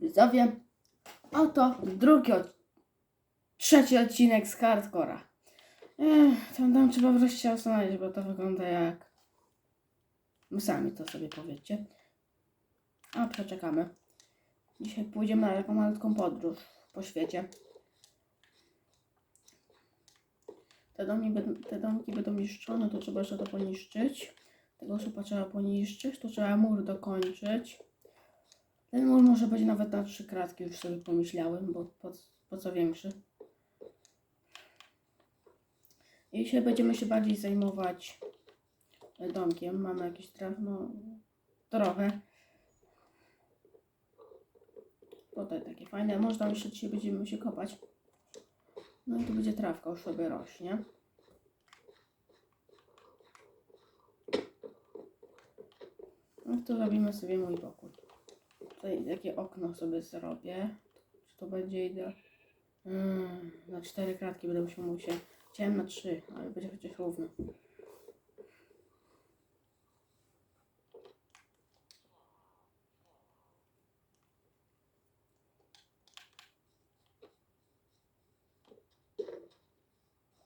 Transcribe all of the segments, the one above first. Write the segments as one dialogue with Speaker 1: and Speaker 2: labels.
Speaker 1: Widzowie, oto drugi, od... trzeci odcinek z Hardcora. Tam, tam trzeba wreszcie ustanowić, bo to wygląda jak... Wy sami to sobie powiedzcie. A przeczekamy. Dzisiaj pójdziemy na taką malutką podróż po świecie. Te, będą- te domki będą niszczone, to trzeba jeszcze to poniszczyć. Tego słupa trzeba poniszczyć, to trzeba mur dokończyć. Ten mur może być nawet na trzy kratki, już sobie pomyślałem, bo po, po co większy. I dzisiaj będziemy się bardziej zajmować domkiem. Mamy jakieś drewno, trochę. Tutaj takie fajne, może tam jeszcze dzisiaj będziemy się kopać. No i tu będzie trawka, już sobie rośnie. No to robimy sobie mój pokój. Tutaj takie okno sobie zrobię. Czy to będzie idealne? Mm, na cztery kratki będę musiał mu się. Chciałem na trzy, ale będzie chociaż równo.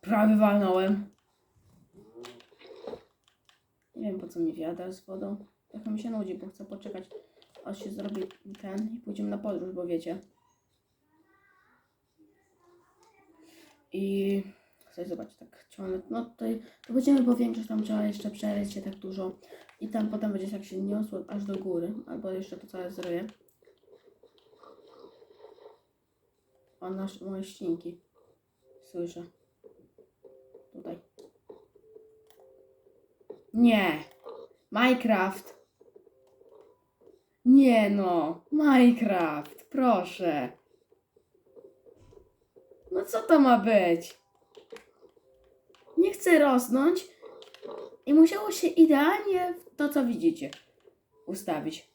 Speaker 1: Prawie walnąłem. Nie wiem po co mi wiadra z wodą. Trochę mi się nudzi, bo chcę poczekać aż się zrobi ten i pójdziemy na podróż, bo wiecie. I chcę zobaczyć tak ciągle. No tutaj to będziemy powiększyć, tam trzeba jeszcze przeryć się tak dużo. I tam potem będzie tak się niosło aż do góry. Albo jeszcze to całe zrobię. O nasz, moje ścinki. Słyszę. Tutaj. Nie. Minecraft. Nie no. Minecraft. Proszę. No co to ma być? Nie chcę rosnąć i musiało się idealnie to, co widzicie, ustawić.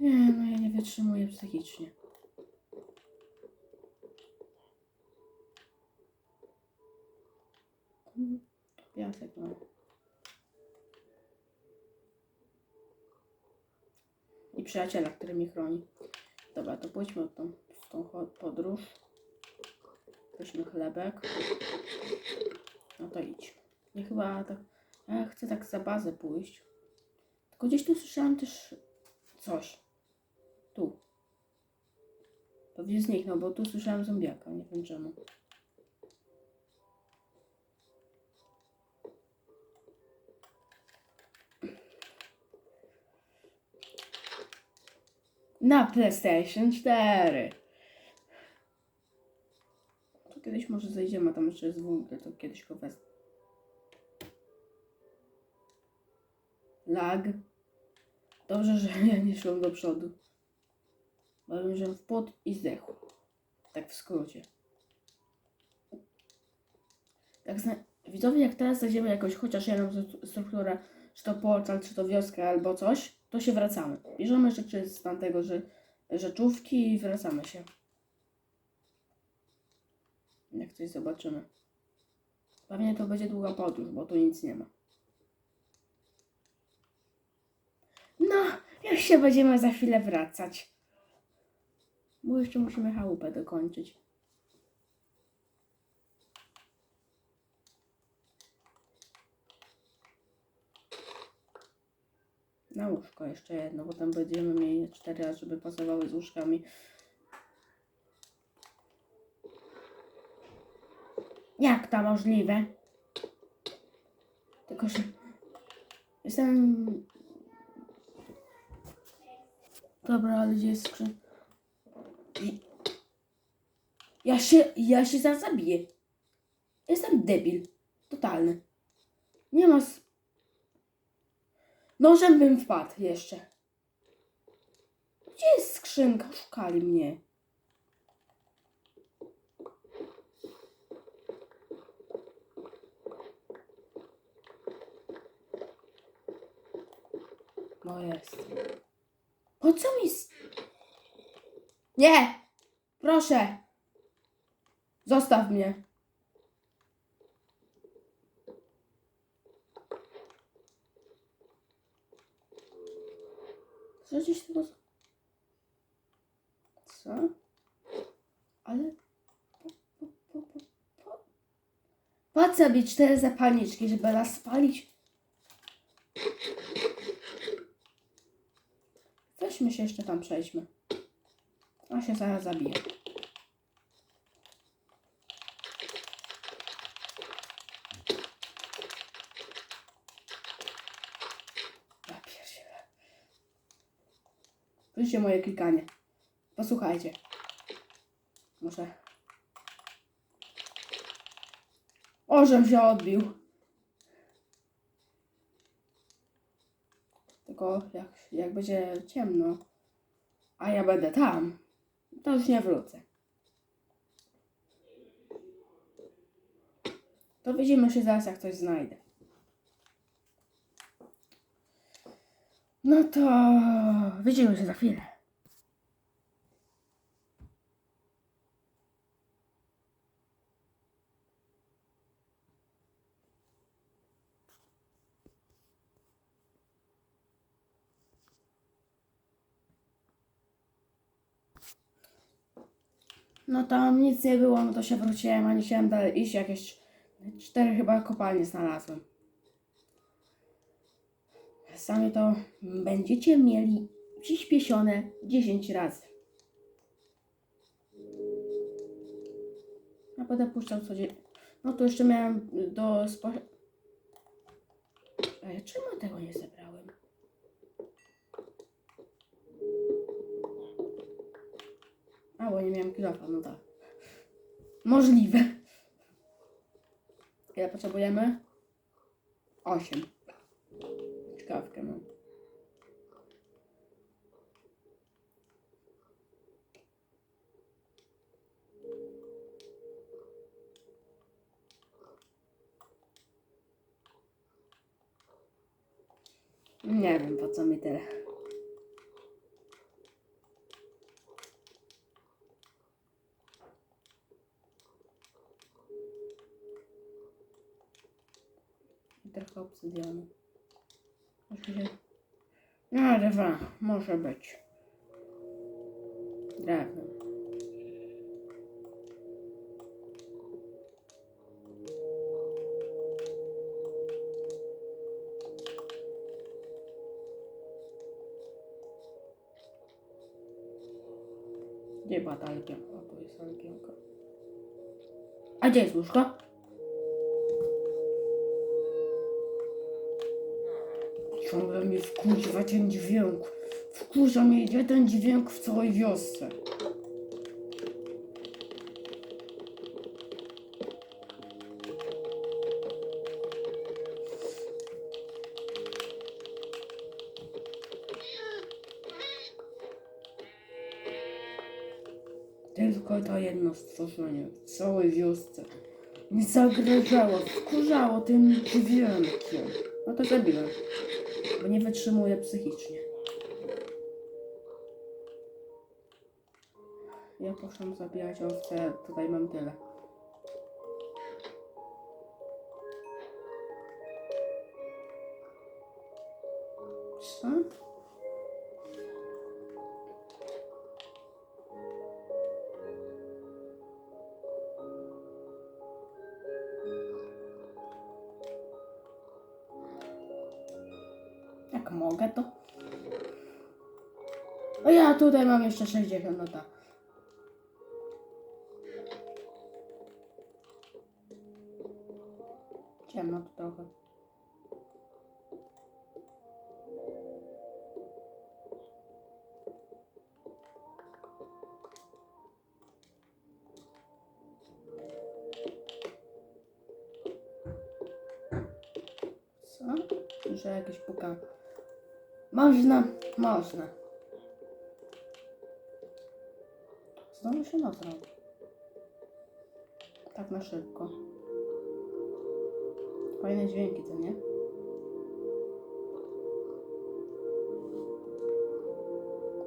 Speaker 1: Nie, no ja nie wytrzymuję psychicznie. Piasek, no. I przyjaciela, który mnie chroni. Dobra, to pójdźmy w tą, w tą podróż. Weźmy chlebek. No to idź. Nie chyba tak. Ja chcę tak za bazę pójść. Tylko gdzieś tu słyszałam też coś. Tu. Pewnie zniknął, bo tu słyszałam zombiaka. Nie wiem czemu. Na PlayStation 4. To kiedyś może zejdziemy, tam jeszcze jest węgiel, to kiedyś go wezmę. Lag. Dobrze, że ja nie szłem do przodu. Bo że w pot i zdechł. Tak w skrócie. Tak zna... Widzowie, jak teraz znajdziemy jakąś chociaż jedną stru- strukturę, czy to portal, czy to wioskę, albo coś, to się wracamy. Bierzemy rzeczy z tamtego, że rzeczówki i wracamy się. Jak coś zobaczymy. Pewnie to będzie długa podróż, bo tu nic nie ma. No, już się będziemy za chwilę wracać. Bo jeszcze musimy chałupę dokończyć. Na łóżko jeszcze jedno, bo tam będziemy mieli cztery żeby pasowały z łóżkami. Jak to możliwe? Tylko, że jestem... Dobra, ale gdzie jest skrzyn... Ja się, ja się zaraz zabiję. Jestem debil. Totalny. Nie ma... s- Nożem bym wpadł jeszcze. Gdzie jest skrzynka? Szukali mnie. No jest. Po co mi... Nie! Proszę! Zostaw mnie. Co gdzieś tego... Co? Ale... Po, po, po, po, po. Co mi cztery zapalniczki, żeby nas spalić? Weźmy się jeszcze tam przejdźmy. A się zaraz zabije. Ja pierdzielę. Słyszycie moje klikanie. Posłuchajcie. Muszę. O, żem się odbił. Tylko jak, jak będzie ciemno, a ja będę tam, to już nie wrócę. To widzimy się zaraz, jak coś znajdę. No to widzimy się za chwilę. No tam nic nie było, no to się wróciłem, a nie chciałem dalej iść. Jakieś cztery chyba kopalnie znalazłem sami to będziecie mieli przyspieszone 10 razy. A potem puszczam codziennie. No to jeszcze miałem do spo... Ej, czemu tego nie zebrałem? A, bo nie miałem kilofa, no tak. Możliwe. Ile potrzebujemy? 8 kawkę. No. Nie wiem po co mi tyle. Trochę. Oczywiście. No, dwa, może być. Drewno. Gdzie była ta algiemka? Tu jest. A gdzie jest łóżko? Ciągle mnie wkurza ten dźwięk. Wkurza mnie ten dźwięk w całej wiosce. Tylko to jedno stworzenie w całej wiosce mi zagrażało, wkurzało tym dźwiękiem. No to zabiłem, nie wytrzymuję psychicznie. Ja poszłam zabijać owce, tutaj mam tyle. Jak mogę to? O ja tutaj mam jeszcze 60, no tak. Można, można. Znowu się noc. Tak na szybko. Fajne dźwięki, co nie?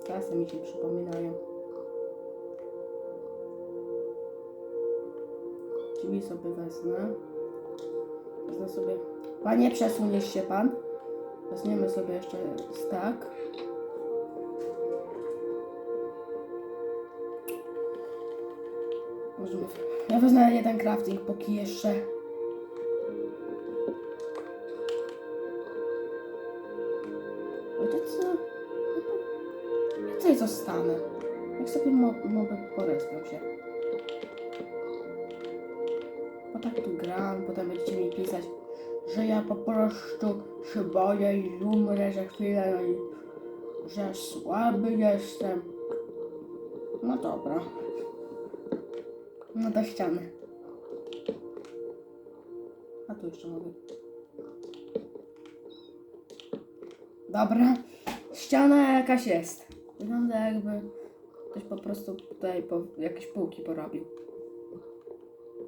Speaker 1: Czasem mi się przypominają. Drzwi sobie wezmę. Wezmę sobie... Panie, przesuniesz się pan? Weźmiemy sobie jeszcze stak. Możemy... Ja wezmę jeden crafting, póki jeszcze... Wiecie co? Ja tutaj zostanę. Jak sobie mo- moby porespią się. Bo tak tu gram, potem będziecie mi pisać, że ja po prostu się boję i umrę za chwilę, no i że słaby jestem. No dobra. No do ściany. A tu jeszcze mogę. Dobra. Ściana jakaś jest. Wygląda jakby ktoś po prostu tutaj po, jakieś półki porobił.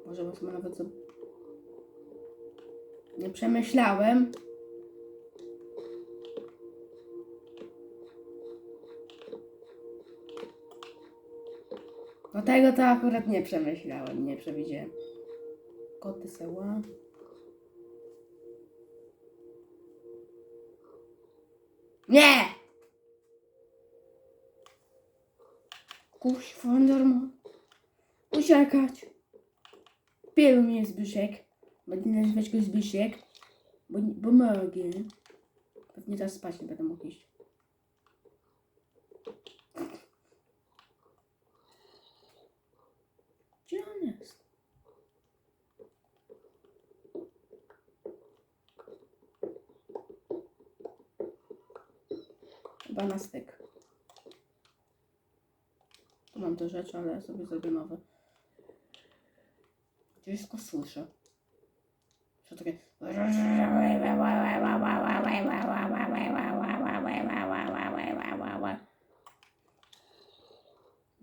Speaker 1: Może wezmę nawet przemyślałem. No tego to akurat nie przemyślałem, nie przewidziałem. Koty seła. Nie! Kuźwa, darmo. Uciekać. Pieluj mnie Zbyszek. Będę nazywać go Zbyszek. Bo, bo mogę. Pewnie teraz spać nie będę mógł iść. Gdzie on jest? Chyba na styk. Tu mam te rzeczy, ale sobie zrobię nowe. Go słyszę. Takie...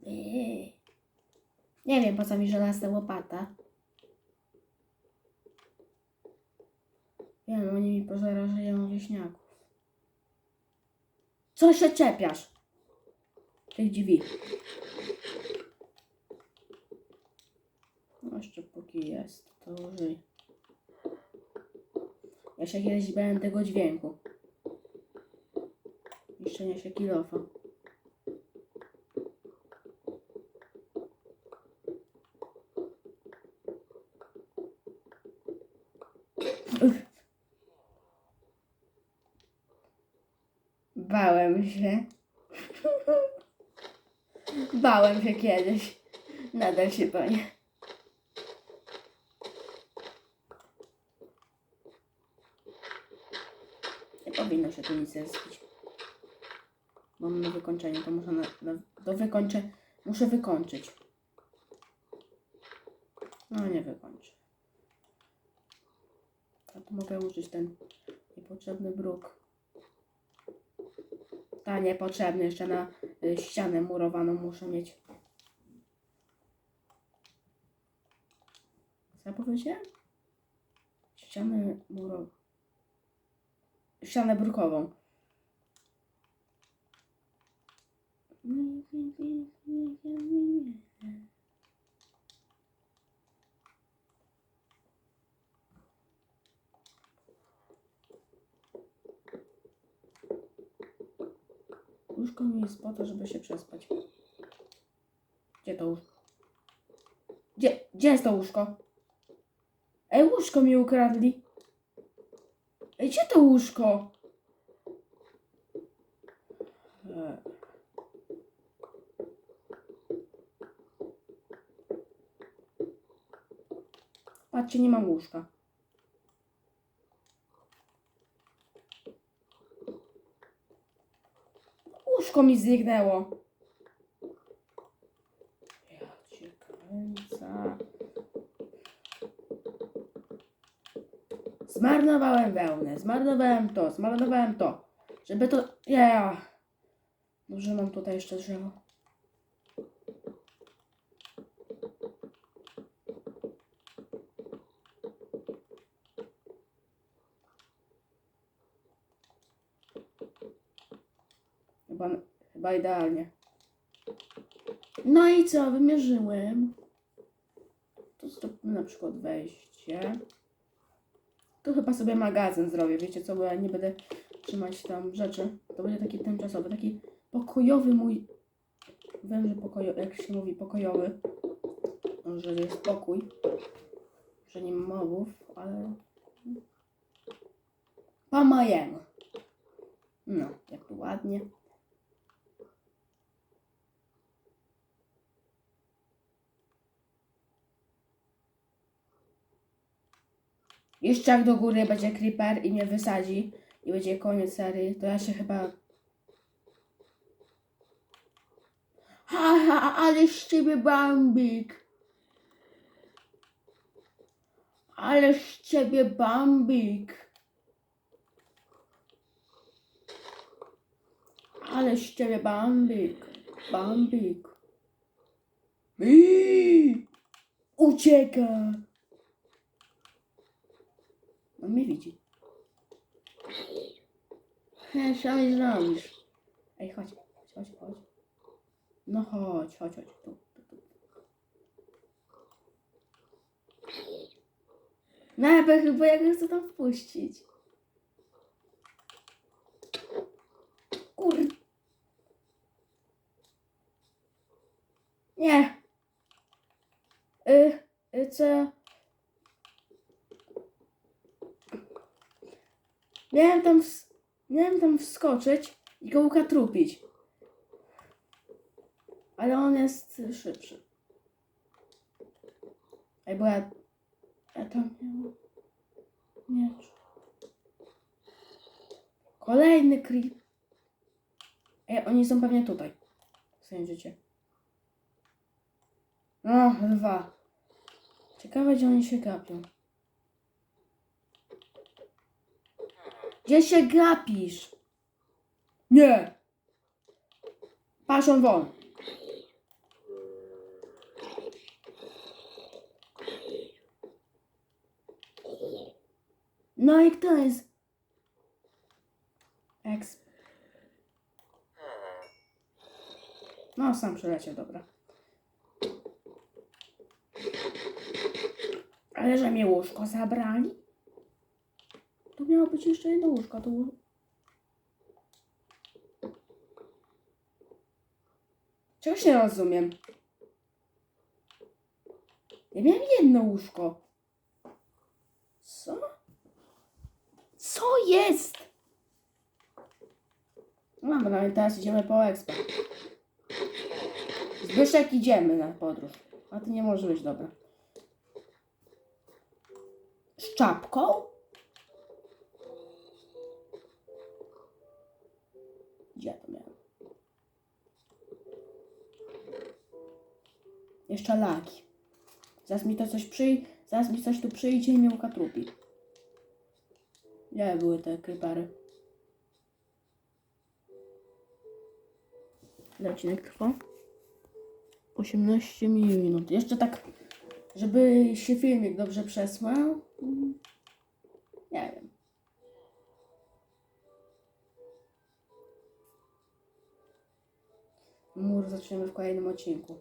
Speaker 1: Eee. Nie wiem, po co mi żelazna łopata. Wiem, oni mi pożerażają wieśniaków. Co się czepiasz? Tych drzwi. No jeszcze póki jest, to użyj. Się kiedyś bałem tego dźwięku. Niszczenia się kilofa. Bałem się. Bałem się kiedyś. Nadal się boję. Nie powinno się tu nic zrespić. Mam na wykończenie, to muszę na, na, do wykończę, muszę wykończyć. No nie wykończę. A tu mogę użyć ten niepotrzebny bruk. Ta niepotrzebny jeszcze na y, ścianę murowaną muszę mieć. Co ja powiedziałem? Ścianę murową. Ścianę brukową. Łóżko mi jest po to, żeby się przespać. Gdzie to łóżko? Gdzie, gdzie jest to łóżko? Ej, łóżko mi ukradli. Ej, gdzie to łóżko? Patrzcie, nie mam łóżka. Łóżko mi zniknęło. Ja cię kręcę. Zmarnowałem wełnę, zmarnowałem to, zmarnowałem to. Żeby to... Ja... Może mam tutaj jeszcze drzewo. Chyba, chyba idealnie. No i co, wymierzyłem. Tu zróbmy na przykład wejście. Tu chyba sobie magazyn zrobię, wiecie co, bo ja nie będę trzymać tam rzeczy. To będzie taki tymczasowy, taki pokojowy mój... Wiem, że pokojowy, jak się mówi pokojowy. Może jest spokój, że nie ma mobów, ale... Pomajemy. No, jak ładnie. Jeszcze jak do góry będzie creeper i mnie wysadzi i będzie koniec serii, to ja się chyba... Ha, ha, ale z ciebie bambik. Ale z ciebie bambik. Ale z ciebie bambik. Bambik. Ucieka. On mnie widzi. He, co mi zrobisz? Ej, chodź, chodź, chodź, chodź. No chodź, chodź, chodź. Tu, tu, tu. Nawet chyba jak chcę tam wpuścić. Kur... Nie. Y, y, co? Miałem tam, miałem tam wskoczyć i go ukatrupić. Ale on jest szybszy. Ej, bo ja... Ja tam nie mam... Miecz. Kolejny creep. Ej, oni są pewnie tutaj. Sądzicie. No, dwa. Ciekawe, gdzie oni się gapią. Gdzie się gapisz? Nie! Paszą won. No i kto jest? Eks. No, sam przeleciał, dobra. Ale że mi łóżko zabrali? To miało być jeszcze jedno łóżko, to... było- Czegoś nie rozumiem. Ja miałem jedno łóżko. Co? Co jest? No, bo nawet teraz idziemy po expa. Zbyszek, idziemy na podróż. A ty nie możesz być, dobra. Z czapką? Ja to miałem? Jeszcze laki. Zaraz mi to coś przyjdzie, zaraz mi coś tu przyjdzie i mnie ukatrupi. Gdzie były te krypary? Ile odcinek trwa? 18 minut. Jeszcze tak, żeby się filmik dobrze przesłał. Nie wiem. Mur zaczniemy w kolejnym odcinku.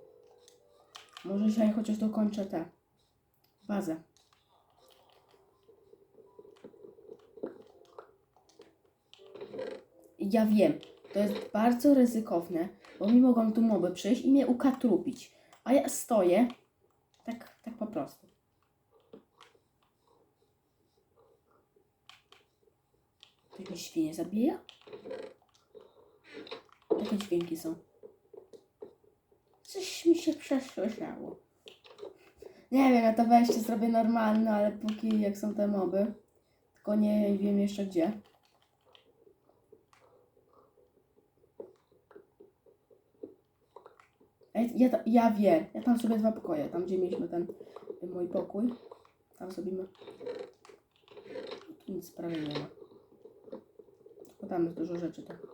Speaker 1: Może dzisiaj chociaż dokończę tę bazę. Ja wiem, to jest bardzo ryzykowne, bo mi mogą tu moby przyjść i mnie ukatrupić. A ja stoję tak, tak po prostu. To jakieś świnie zabija? Takie dźwięki są. Mi się przesłyszało. Nie wiem, ja to wejście zrobię normalne, ale póki jak są te moby. Tylko nie wiem jeszcze gdzie. Ja, ta- ja wiem, ja tam sobie dwa pokoje, tam gdzie mieliśmy ten ten mój pokój. Tam sobie nic prawie nie ma. Tam jest dużo rzeczy. Tak.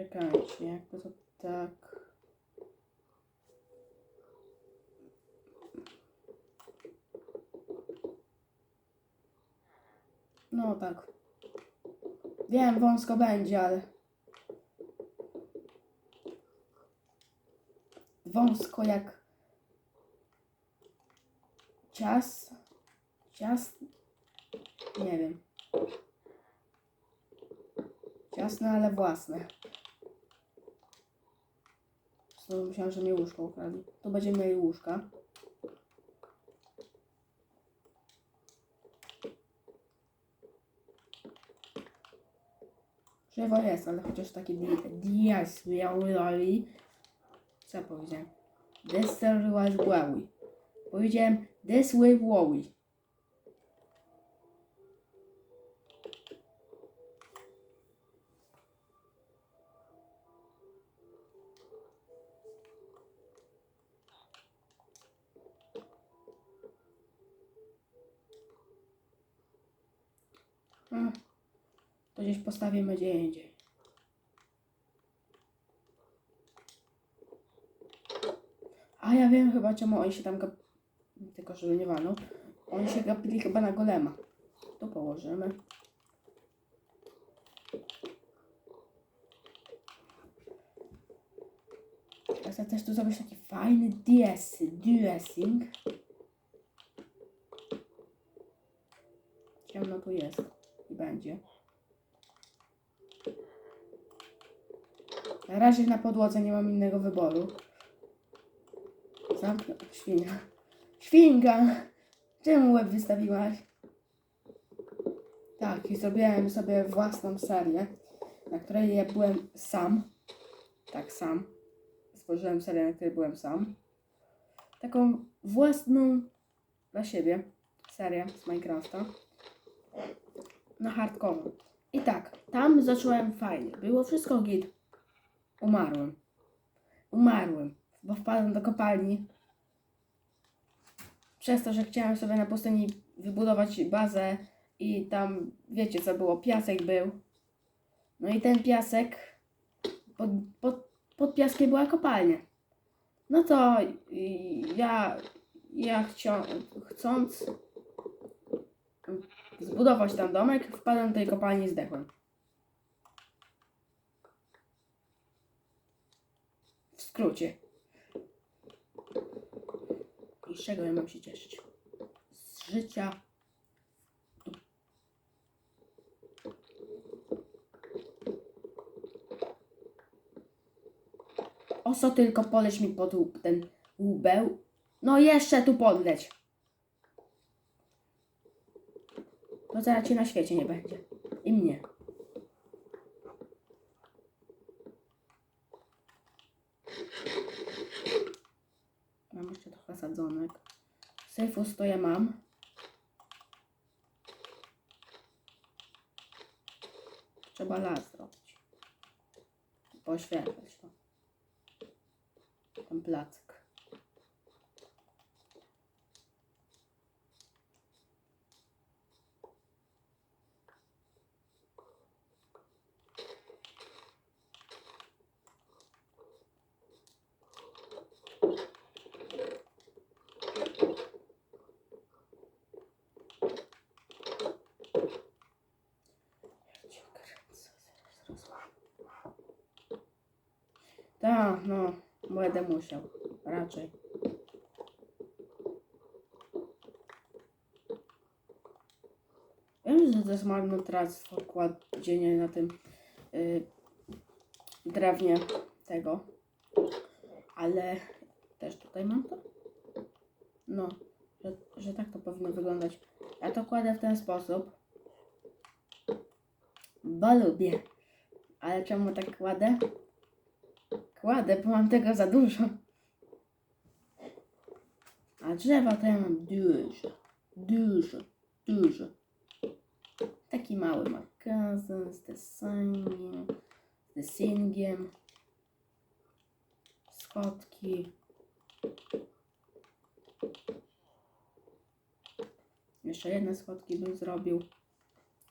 Speaker 1: Czekajcie, jakby to tak. No tak. Wiem, wąsko będzie, ale. Wąsko jak. Cias. Cias. Nie wiem. Ciasne, ale własne. Znowu myślałam, że mi łóżko ukradli. Tu będziemy mieli łóżka. Drzewo jest, ale chociaż taki dias miały Co ja powiedziałem? Dester was Wowie. Powiedziałem this with Wowie. Postawimy gdzie indziej. A ja wiem chyba czemu oni się tam gap... Tylko żeby nie walnął. Oni się gapili chyba na golema. Tu położymy. Ja chcę też tu zrobić taki fajny dressing. Ciemno tu jest i będzie. Na razie na podłodze nie mam innego wyboru. Zamknę. Świnia. Świnka! Czemu łeb wystawiłaś? Tak, i zrobiłem sobie własną serię, na której ja byłem sam. Tak, sam. Stworzyłem serię, na której byłem sam. Taką własną dla siebie serię z Minecrafta. Na hardcore. I tak, tam zacząłem fajnie. Było wszystko git. Umarłem. Umarłem, bo wpadłem do kopalni. Przez to, że chciałem sobie na pustyni wybudować bazę i tam, wiecie co było, piasek był. No i ten piasek, pod, pod, pod piaskiem była kopalnia. No to ja, ja chcąc zbudować tam domek, wpadłem do tej kopalni i zdechłem. Skrócie. I z czego ja mam się cieszyć? Z życia. Oso tylko poleć mi pod ten łbeł. No jeszcze tu podleć. To zaraz cię na świecie nie będzie. I mnie. Mam jeszcze trochę sadzonek. Syfus to ja mam. Trzeba las zrobić. Poświetlać to. Ten placek. cię kręcę, zaraz rozwalę. Tak, no, musiał. Raczej. Wiem, że to jest marnotrawstwo kładzienie na tym y, drewnie tego. Ale też tutaj mam to? No, że, że tak to powinno wyglądać. Ja to kładę w ten sposób. Bo lubię. Ale czemu tak kładę? Kładę, bo mam tego za dużo. A drzewa to ja mam dużo. Dużo. Dużo. Taki mały magazyn z desingiem. Z desingiem. Schodki. Jeszcze jedne schodki bym zrobił.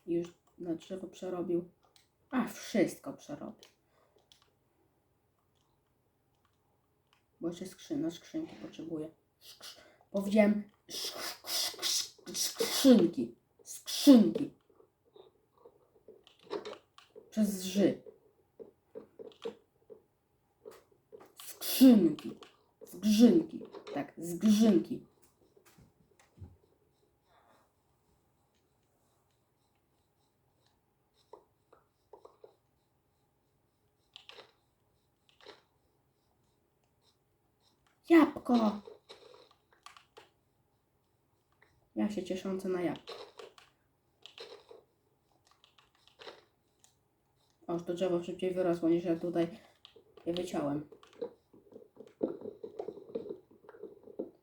Speaker 1: Już na drzewo przerobił. A, wszystko przerobił. Bo jeszcze skrzyna, skrzynki potrzebuję. Skrz- Powiedziałem sk- sk- sk- skrzynki. Skrzynki. Przez ży. Skrzynki. Zgrzynki. Tak, zgrzynki. Jabłko! Ja się ciesząca na jabłko. Oż to drzewo szybciej wyrosło niż ja tutaj je wyciąłem.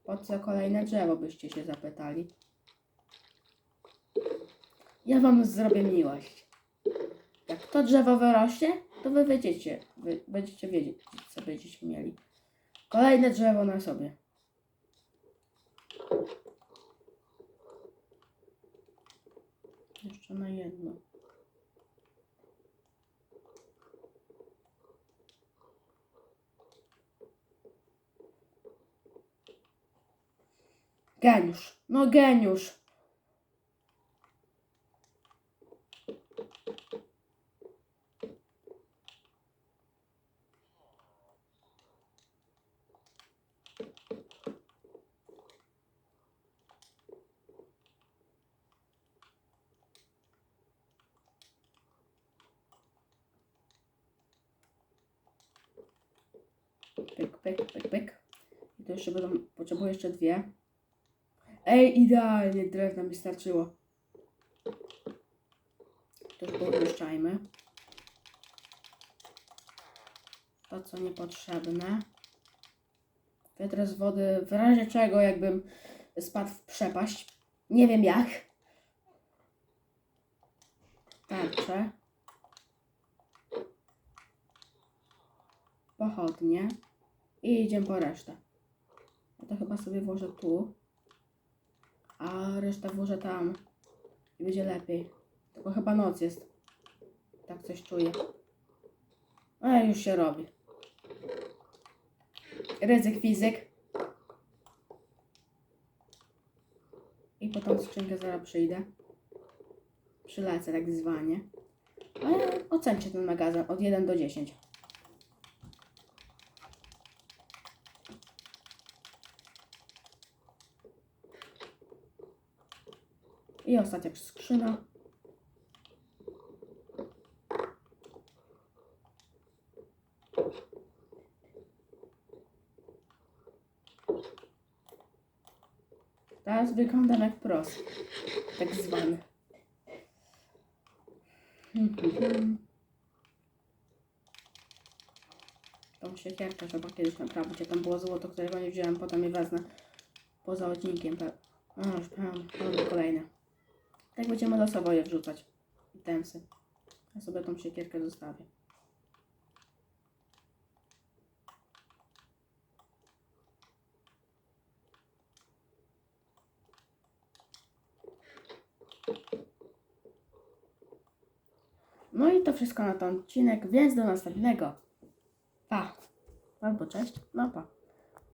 Speaker 1: Po co kolejne drzewo byście się zapytali? Ja wam zrobię miłość. Jak to drzewo wyrośnie, to wy będziecie, wy będziecie wiedzieć, co będziecie mieli. Kolejne drzewo na sobie. Jeszcze na jedno. Geniusz. No geniusz. Pyk, pyk, pyk, pyk. I tu jeszcze będą, potrzebuję jeszcze dwie. Ej, idealnie drewna mi starczyło. To już powyszczajmy. To, co niepotrzebne. Wiatr z wody, w razie czego, jakbym spadł w przepaść. Nie wiem jak. Tarcze. Pochodnie. I idziemy po resztę. To chyba sobie włożę tu. A resztę włożę tam. I będzie lepiej. Tylko chyba noc jest. Tak coś czuję. A już się robi. Ryzyk fizyk. I po tą skrzynkę zaraz przyjdę. Przylecę tak zwanie. Ale ocencie ten magazyn od 1 do 10. I ostatnia skrzyna. Teraz wyglądam jak pros. Tak zwany. Mhm. Tą siekierkę trzeba kiedyś naprawić. Ja tam było złoto, którego nie wziąłem, potem je wezmę poza odcinkiem. A, już kolejne. Tak będziemy losowo je wrzucać. Itemsy. Ja sobie tą siekierkę zostawię. No i to wszystko na ten odcinek, więc do następnego. Pa. Albo cześć. No pa.